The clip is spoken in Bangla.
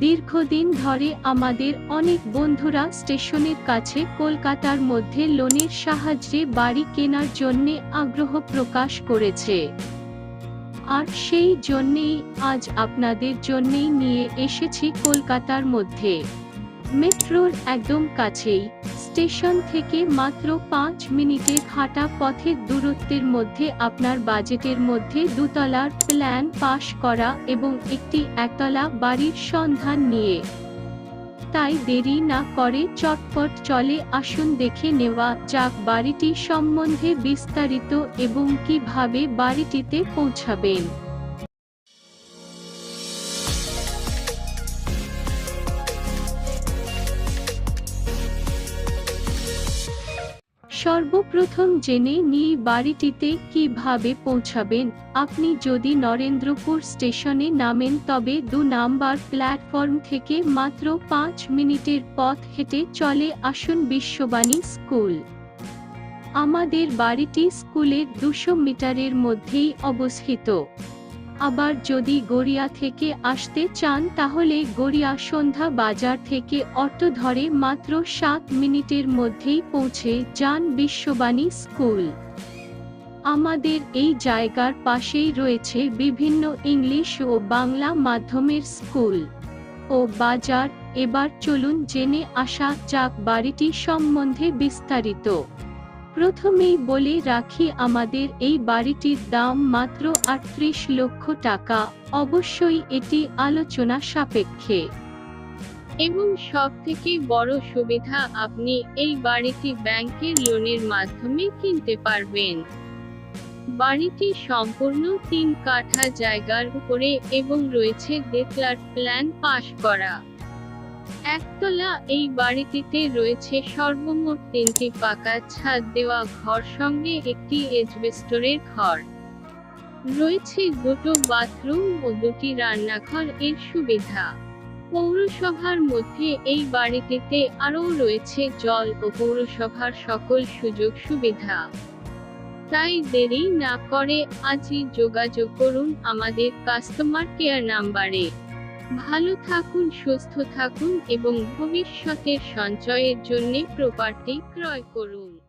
দীর্ঘদিন ধরে আমাদের অনেক বন্ধুরা স্টেশনের কাছে কলকাতার মধ্যে লোনের সাহায্যে বাড়ি কেনার জন্য আগ্রহ প্রকাশ করেছে। আর সেই জন্যেই আজ আপনাদের জন্যেই নিয়ে এসেছি কলকাতার মধ্যে। মেট্রোর একদম কাছেই। স্টেশন থেকে মাত্র পাঁচ মিনিটে হাঁটা পথের দূরত্বের মধ্যে আপনার বাজেটের মধ্যে দুতলার প্ল্যান পাশ করা এবং একটি একতলা বাড়ির সন্ধান নিয়ে। তাই দেরি না করে চটপট চলে আসুন, দেখে নেওয়া যাক বাড়িটি সম্বন্ধে বিস্তারিত এবং কীভাবে বাড়িটিতে পৌঁছাবেন। সর্বপ্রথম জেনে নিয়ে বাড়িটিতে কীভাবে পৌঁছাবেন। আপনি যদি নরেন্দ্রপুর স্টেশনে নামেন তবে দু নাম্বার প্ল্যাটফর্ম থেকে মাত্র পাঁচ মিনিটের পথ হেঁটে চলে আসুন বিশ্ববাণী স্কুল। আমাদের বাড়িটি স্কুলের দুশো মিটারের মধ্যেই অবস্থিত। আবার যদি গড়িয়া থেকে আসতে চান তাহলে গড়িয়া সন্ধ্যা বাজার থেকে অটো ধরে মাত্র সাত মিনিটের মধ্যেই পৌঁছে যান বিশ্ববাণী স্কুল। আমাদের এই জায়গার পাশেই রয়েছে বিভিন্ন ইংলিশ ও বাংলা মাধ্যমের স্কুল। ও বাজার, এবার চলুন জেনে আসা যাক বাড়িটি সম্বন্ধে বিস্তারিত। প্রথমেই বলে রাখি আমাদের এই বাড়িটির দাম মাত্র আটত্রিশ লক্ষ টাকা, অবশ্যই এটি আলোচনা সাপেক্ষে। এবং সব থেকে বড় সুবিধা, আপনি এই বাড়িটি ব্যাংকের লোনের মাধ্যমে কিনতে পারবেন। বাড়িটি সম্পূর্ণ তিন কাঠা জায়গার উপরে এবং রয়েছে দেখলার প্ল্যান পাশ করা। একতলা এই বাড়িটিতে রয়েছে সর্বমোট তিনটি পাকা ছাদ দেওয়া ঘর, সঙ্গে একটি এজবেস্টরের ঘর। রয়েছে দুটো বাথরুম ও দুটি রান্নাঘর, এর সুবিধা। পৌরসভার মধ্যে এই বাড়িটিতে আরও রয়েছে জল ও পৌরসভার সকল সুযোগ সুবিধা। তাই দেরি না করে আজই যোগাযোগ করুন আমাদের কাস্টমার কেয়ার নাম্বারে ভালো থাকুন সুস্থ থাকুন এবং ভবিষ্যতের সঞ্চয়ের জন্য প্রপার্টি ক্রয় করুন।